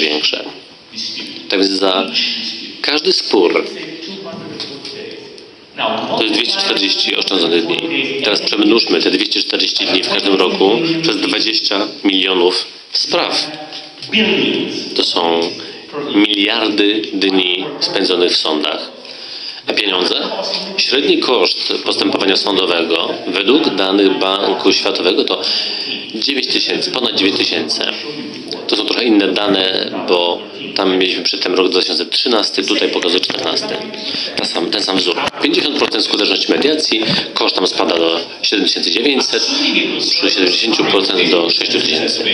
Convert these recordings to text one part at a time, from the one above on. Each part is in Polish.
większe. Tak więc za każdy spór to jest 240 oszczędzonych dni. Teraz przemnóżmy te 240 dni w każdym roku przez 20 milionów spraw. To są miliardy dni spędzonych w sądach. A pieniądze? Średni koszt postępowania sądowego według danych Banku Światowego to 9 tysięcy, ponad 9 tysięcy. To są trochę inne dane, bo tam mieliśmy przedtem rok 2013, tutaj pokazuje 14. Ten sam, ten sam wzór. 50% skuteczności mediacji, koszt tam spada do 7900, przy 70% do 6000.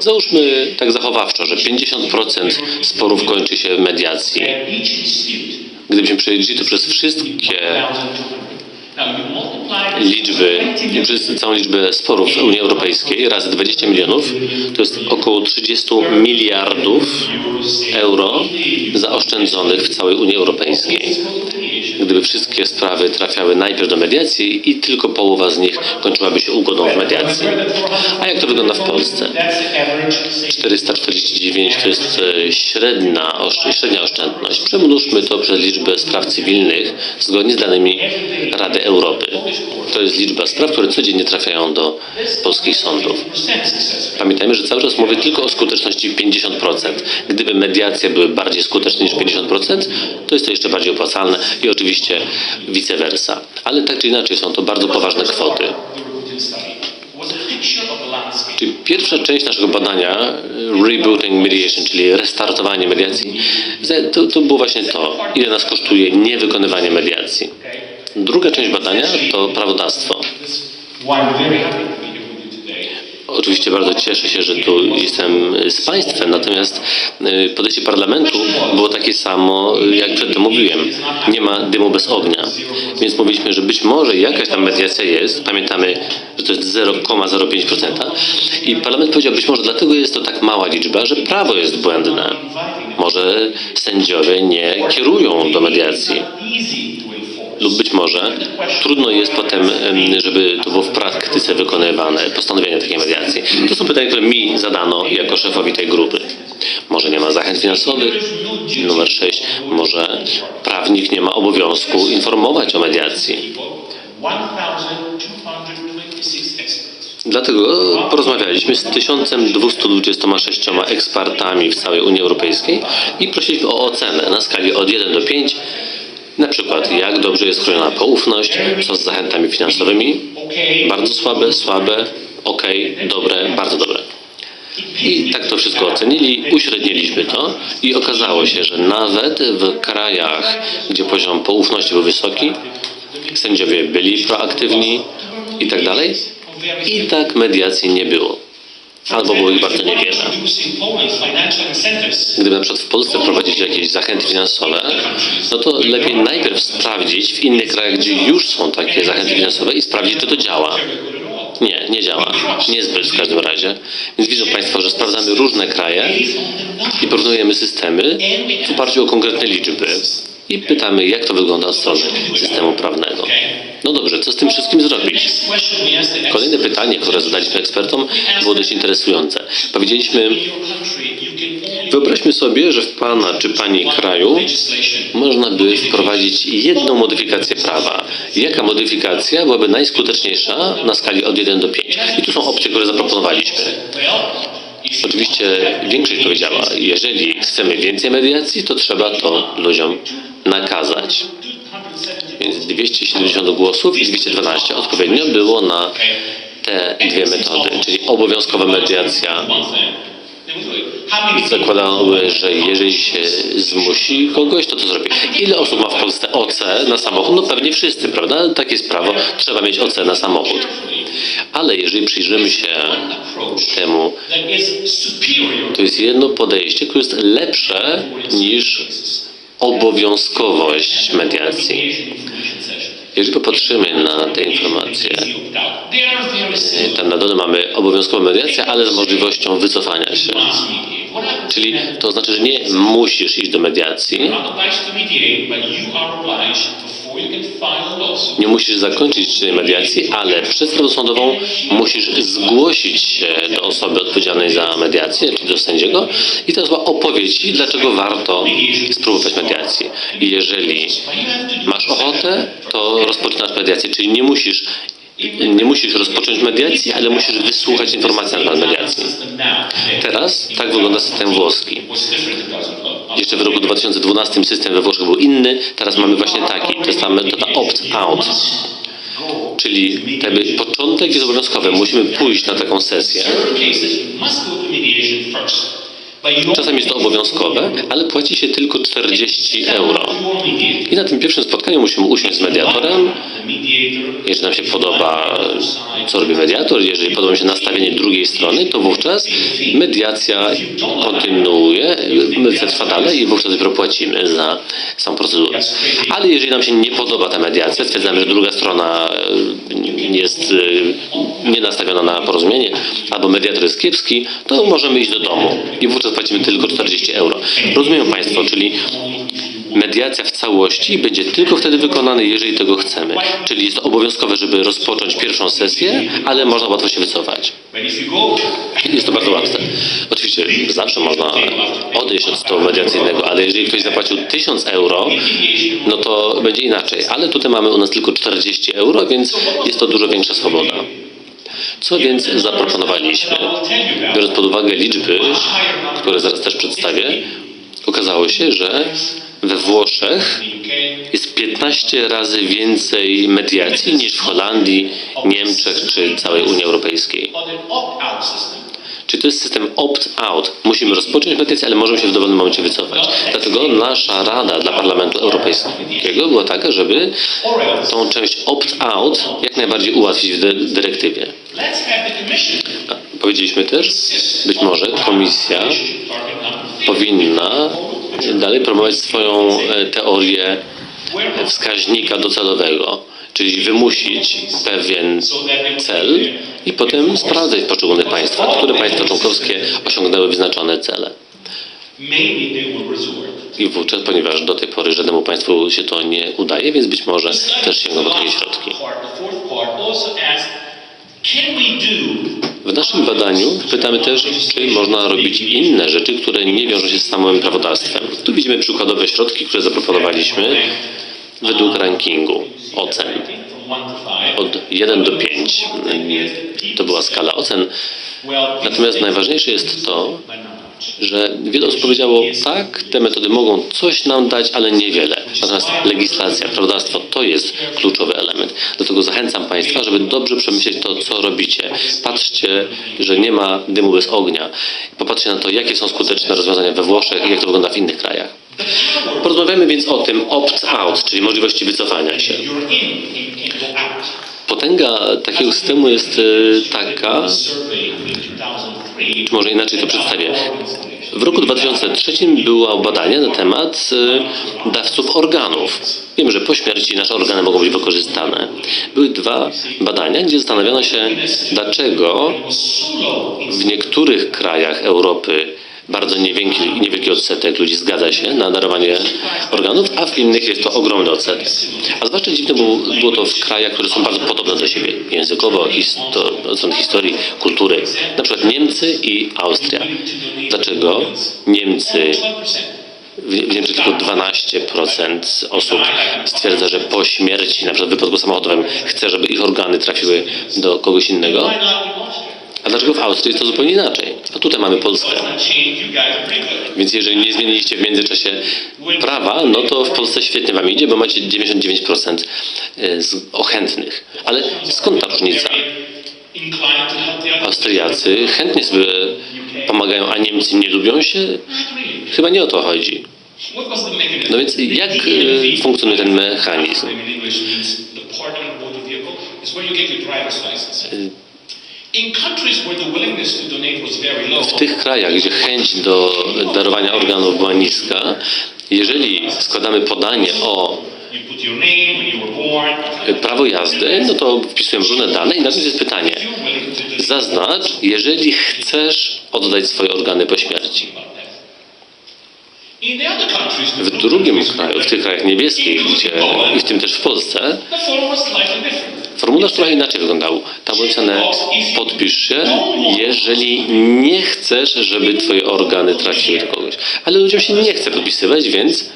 Załóżmy tak zachowawczo, że 50% sporów kończy się w mediacji. Gdybyśmy przejęli to przez wszystkie liczby, całą liczbę sporów Unii Europejskiej razy 20 milionów, to jest około 30 miliardów euro zaoszczędzonych w całej Unii Europejskiej. Gdyby wszystkie sprawy trafiały najpierw do mediacji i tylko połowa z nich kończyłaby się ugodą w mediacji. A jak to wygląda w Polsce? 449 to jest e, średnia, średnia oszczędność. Przemnóżmy to przez liczbę spraw cywilnych zgodnie z danymi Rady Europy. To jest liczba spraw, które codziennie trafiają do polskich sądów. Pamiętajmy, że cały czas mówię tylko o skuteczności 50%. Gdyby mediacja były bardziej skuteczne niż 50%, to jest to jeszcze bardziej opłacalne i oczywiście vice versa. Ale tak czy inaczej są to bardzo poważne kwoty. Czyli pierwsza część naszego badania, rebooting mediation, czyli restartowanie mediacji, to, to było właśnie to, ile nas kosztuje niewykonywanie mediacji. Druga część badania to prawodawstwo. Oczywiście bardzo cieszę się, że tu jestem z Państwem, natomiast y, podejście parlamentu było takie samo, jak przedtem mówiłem. Nie ma dymu bez ognia. Więc mówiliśmy, że być może jakaś tam mediacja jest. Pamiętamy, że to jest 0,05%. I parlament powiedział, być może dlatego jest to tak mała liczba, że prawo jest błędne. Może sędziowie nie kierują do mediacji lub być może trudno jest potem, em, żeby to było w praktyce wykonywane, postanowienie takiej mediacji. To są pytania, które mi zadano jako szefowi tej grupy. Może nie ma zachęt finansowych. Numer 6. Może prawnik nie ma obowiązku informować o mediacji. Dlatego porozmawialiśmy z 1226 ekspertami w całej Unii Europejskiej i prosiliśmy o ocenę na skali od 1 do 5 na przykład, jak dobrze jest chroniona poufność, co z zachętami finansowymi, bardzo słabe, słabe, ok, dobre, bardzo dobre. I tak to wszystko ocenili, uśredniliśmy to i okazało się, że nawet w krajach, gdzie poziom poufności był wysoki, sędziowie byli proaktywni i tak dalej, i tak mediacji nie było. Albo było ich bardzo niewiele. Gdyby na przykład w Polsce wprowadzić jakieś zachęty finansowe, no to lepiej najpierw sprawdzić w innych krajach, gdzie już są takie zachęty finansowe i sprawdzić, czy to działa. Nie, nie działa. Niezbyt w każdym razie. Więc widzą Państwo, że sprawdzamy różne kraje i porównujemy systemy w oparciu o konkretne liczby. I pytamy, jak to wygląda od strony systemu prawnego. No dobrze, co z tym wszystkim zrobić? Kolejne pytanie, które zadaliśmy ekspertom, było dość interesujące. Powiedzieliśmy, wyobraźmy sobie, że w Pana czy Pani kraju można by wprowadzić jedną modyfikację prawa. Jaka modyfikacja byłaby najskuteczniejsza na skali od 1 do 5? I tu są opcje, które zaproponowaliśmy. Oczywiście większość powiedziała, jeżeli chcemy więcej mediacji, to trzeba to ludziom nakazać. Więc 270 głosów i 212 odpowiednio było na te dwie metody, czyli obowiązkowa mediacja. Zakładały, że jeżeli się zmusi kogoś, to to zrobi. Ile osób ma w Polsce OC na samochód? No pewnie wszyscy, prawda? Takie jest prawo, trzeba mieć OC na samochód. Ale jeżeli przyjrzymy się temu, to jest jedno podejście, które jest lepsze niż obowiązkowość mediacji. Jeżeli popatrzymy na te informacje, tam na dole mamy obowiązkową mediację, ale z możliwością wycofania się. Czyli to znaczy, że nie musisz iść do mediacji, Nie musisz zakończyć mediacji, ale przed sprawą sądową musisz zgłosić się do osoby odpowiedzialnej za mediację, czyli do sędziego i ta osoba opowie ci, dlaczego warto spróbować mediacji. I jeżeli masz ochotę, to rozpoczynasz mediację, czyli nie musisz nie musisz rozpocząć mediacji, ale musisz wysłuchać informacji na temat mediacji. Teraz tak wygląda system włoski. Was different in 2012. Jeszcze w roku 2012 system we Włoszech był inny, teraz mamy właśnie taki. To jest ta metoda opt-out. Czyli jakby początek jest obowiązkowy. Musimy pójść na taką sesję. Czasem jest to obowiązkowe, ale płaci się tylko 40 euro. I na tym pierwszym spotkaniu musimy usiąść z mediatorem. Jeżeli nam się podoba, co robi mediator, jeżeli podoba mi się nastawienie drugiej strony, to wówczas mediacja kontynuuje, medytacja trwa dalej i wówczas dopiero płacimy za samą procedurę. Ale jeżeli nam się nie podoba ta mediacja, stwierdzamy, że druga strona e, jest e, nie nastawiona na porozumienie, albo mediator jest kiepski, to możemy iść do domu i wówczas płacimy tylko 40 euro. Rozumieją Państwo, czyli mediacja w całości będzie tylko wtedy wykonana, jeżeli tego chcemy. Czyli jest obowiązkowe, żeby rozpocząć pierwszą sesję, ale można łatwo się wycofać. Jest to bardzo łatwe. Oczywiście zawsze można odejść od stołu mediacyjnego, ale jeżeli ktoś zapłacił 1000 euro, no to będzie inaczej. Ale tutaj mamy u nas tylko 40 euro, więc jest to dużo większa swoboda. Co więc zaproponowaliśmy? Biorąc pod uwagę liczby, które zaraz też przedstawię, okazało się, że we Włoszech jest 15 razy więcej mediacji niż w Holandii, Niemczech czy całej Unii Europejskiej. on an opt-out system. Czy to jest system opt-out? Musimy rozpocząć mediację, ale możemy się w dowolnym momencie wycofać. Dlatego nasza rada dla Parlamentu Europejskiego była taka, żeby tą część opt-out jak najbardziej ułatwić w dy- dyrektywie. A Powiedzieliśmy też, być może komisja powinna dalej promować swoją e, teorię wskaźnika docelowego, czyli wymusić pewien cel i potem sprawdzać w poszczególnych państwach, które państwa członkowskie osiągnęły wyznaczone cele. I wówczas, ponieważ do tej pory żadnemu państwu się to nie udaje, więc być może też sięgną po takie środki. W naszym badaniu pytamy też, czy można robić inne rzeczy, które nie wiążą się z samym prawodawstwem. Tu widzimy przykładowe środki, które zaproponowaliśmy według rankingu ocen. Od 1 do 5 to była skala ocen. Natomiast najważniejsze jest to. Że wiele osób powiedziało, tak, te metody mogą coś nam dać, ale niewiele. Natomiast legislacja, prawodawstwo to jest kluczowy element. Dlatego zachęcam Państwa, żeby dobrze przemyśleć to, co robicie. Patrzcie, że nie ma dymu bez ognia. Popatrzcie na to, jakie są skuteczne rozwiązania we Włoszech i jak to wygląda w innych krajach. Porozmawiamy więc o tym opt-out, czyli możliwości wycofania się. Potęga takiego systemu jest e, taka, Survey in 2003. czy może inaczej to przedstawię. W roku 2003 było badanie na temat e, dawców organów. Wiemy, że po śmierci nasze organy mogą być wykorzystane. Były dwa badania, gdzie zastanawiano się, dlaczego w niektórych krajach Europy bardzo niewielki, niewielki odsetek ludzi zgadza się na darowanie organów, a w innych jest to ogromny odsetek. A zwłaszcza dziwne było, było to w krajach, które są bardzo podobne do siebie językowo, histo- od strony historii, kultury. Na przykład Niemcy i Austria. Dlaczego Niemcy w Niemczech tylko 12% osób stwierdza, że po śmierci, na przykład w wypadku samochodowym, chce, żeby ich organy trafiły do kogoś innego. A dlaczego w Austrii jest to zupełnie inaczej? A tutaj mamy Polskę. Więc jeżeli nie zmieniliście w międzyczasie prawa, no to w Polsce świetnie wam idzie, bo macie 99% z ochętnych. Ale skąd ta różnica? Austriacy chętnie sobie pomagają, a Niemcy nie lubią się? Chyba nie o to chodzi. No więc jak e, funkcjonuje ten mechanizm? W tych krajach, gdzie chęć do darowania organów była niska, jeżeli składamy podanie o prawo jazdy, no to wpisujemy różne dane i na jest pytanie. Zaznacz, jeżeli chcesz oddać swoje organy po śmierci. W drugim kraju, w tych krajach niebieskich, gdzie, i w tym też w Polsce, formularz trochę inaczej wyglądał. Tam było napisane, podpisz się, jeżeli nie chcesz, żeby twoje organy trafiły do kogoś. Ale ludziom się nie chce podpisywać, więc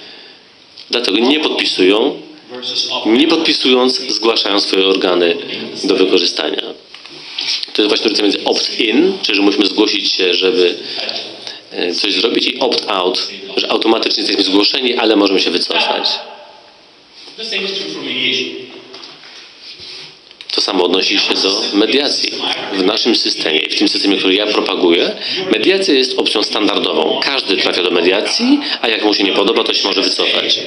dlatego nie podpisują, nie podpisując zgłaszają swoje organy do wykorzystania. To jest właśnie różnica między opt-in, czyli że musimy zgłosić się, żeby e, coś zrobić i opt-out, że automatycznie jesteśmy zgłoszeni, ale możemy się wycofać. The same is true for mediation. Samo odnosi się do mediacji. W naszym systemie, w tym systemie, który ja propaguję, mediacja jest opcją standardową. Każdy trafia do mediacji, a jak mu się nie podoba, to się może wycofać.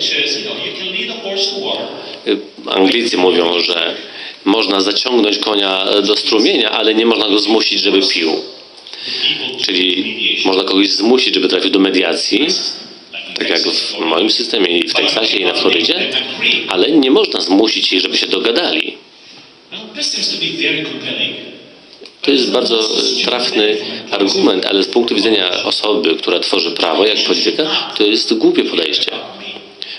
Y, Anglicy mówią, że można zaciągnąć konia do strumienia, ale nie można go zmusić, żeby pił. Czyli można kogoś zmusić, żeby trafił do mediacji, tak jak w moim systemie i w Teksasie i na Florydzie, ale nie można zmusić ich, żeby się dogadali. To jest bardzo e, trafny argument, ale z punktu widzenia osoby, która tworzy prawo, jak polityka, to jest głupie podejście.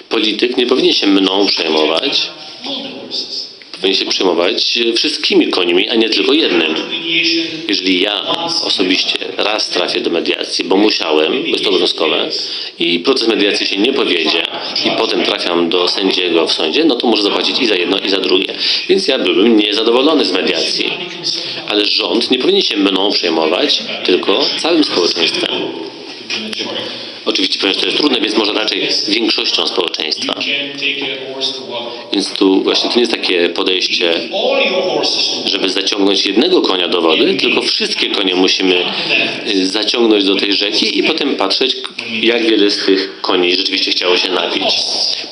Polityk nie powinien się mną przejmować. Powinien się przejmować e, wszystkimi końmi, a nie tylko jednym. Jeżeli ja osobiście raz trafię do mediacji, bo musiałem, bo jest to obowiązkowe, i proces mediacji się nie powiedzie, i potem trafiam do sędziego w sądzie, no to muszę zapłacić i za jedno, i za drugie. Więc ja byłem niezadowolony z mediacji. Ale rząd nie powinien się mną przejmować, tylko całym społeczeństwem. Oczywiście powiem, że to jest trudne, więc może raczej większością społeczeństwa. Więc tu właśnie to nie jest takie podejście żeby zaciągnąć jednego konia do wody, tylko wszystkie konie musimy y, zaciągnąć do tej rzeki i potem patrzeć, jak wiele z tych koni rzeczywiście chciało się napić.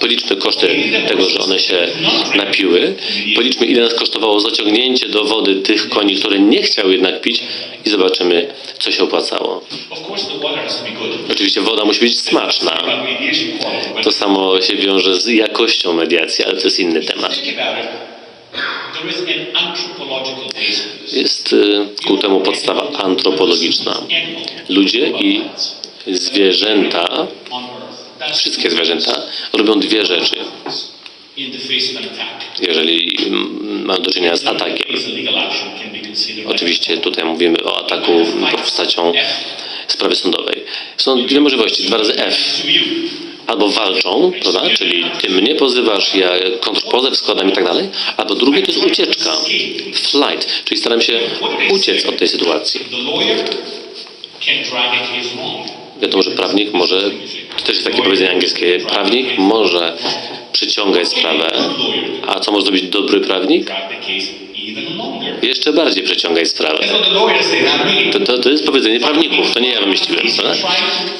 Policzmy koszty tego, że one się napiły. Policzmy, ile nas kosztowało zaciągnięcie do wody tych koni, które nie chciały jednak pić i zobaczymy, co się opłacało. Oczywiście woda musi być smaczna. To samo się wiąże z jakością mediacji, ale to jest inny temat. Jest y, ku temu podstawa antropologiczna. Ludzie i zwierzęta, wszystkie zwierzęta, robią dwie rzeczy, jeżeli mam do czynienia z atakiem. Oczywiście tutaj mówimy o ataku postacią sprawy sądowej. Są dwie możliwości, dwa razy F. Albo walczą, prawda? czyli ty mnie pozywasz, ja kontrpozew składam i tak dalej, albo drugie to jest ucieczka, flight, czyli staram się uciec od tej sytuacji. Wiadomo, że prawnik może, to też jest takie powiedzenie angielskie, prawnik może przyciągać sprawę, a co może zrobić dobry prawnik? Jeszcze bardziej przeciągać sprawę. To, to, to jest powiedzenie prawników, to nie ja wymyśliłem. Prawda?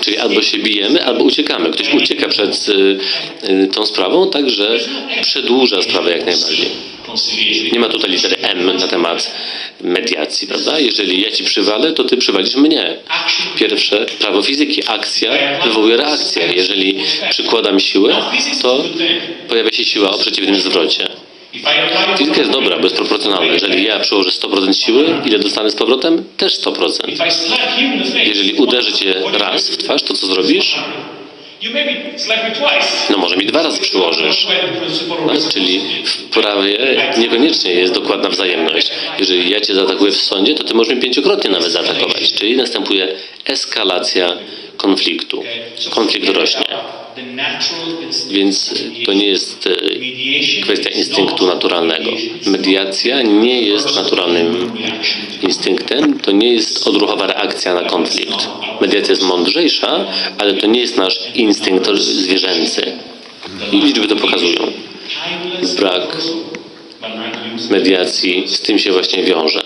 Czyli albo się bijemy, albo uciekamy. Ktoś ucieka przed y, y, tą sprawą, także przedłuża sprawę jak najbardziej. Nie ma tutaj litery M na temat mediacji, prawda? Jeżeli ja ci przywalę, to ty przywalisz mnie. Pierwsze prawo fizyki. Akcja wywołuje reakcję. Jeżeli przykładam siłę, to pojawia się siła o przeciwnym zwrocie. Fizyka jest dobra, bo jest proporcjonalna. Jeżeli ja przyłożę 100% siły, ile dostanę z powrotem? Też 100%. if I slap you in the face, Jeżeli uderzę cię raz w twarz, to co zrobisz? No może mi dwa razy przyłożysz. No, czyli w prawie niekoniecznie jest dokładna wzajemność. Jeżeli ja cię zaatakuję w sądzie, to ty możesz mnie pięciokrotnie nawet zaatakować. Czyli następuje eskalacja konfliktu. Konflikt rośnie. Więc to nie jest e, kwestia instynktu naturalnego. Mediacja nie jest naturalnym instynktem, to nie jest odruchowa reakcja na konflikt. Mediacja jest mądrzejsza, ale to nie jest nasz instynkt zwierzęcy. I liczby to pokazują. Brak mediacji z tym się właśnie wiąże.